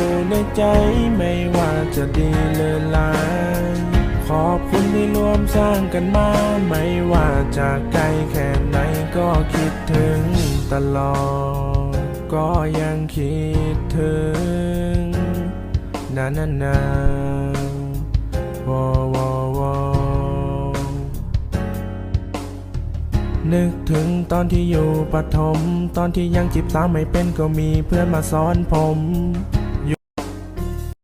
ู่ ใจไม่ว่าจะดีหรือร้ายขอบคุณที่ร่วมสร้างกันมา ไม่ว่าจะไกลแค่ไหนก็คิดถึงตลอด ก็ยังคิดถึงนานานาวอวอวอนึกถึงตอนที่อยู่ปฐมตอนที่ยังจีบสาวไม่เป็นก็มีเพื่อนมาสอนผม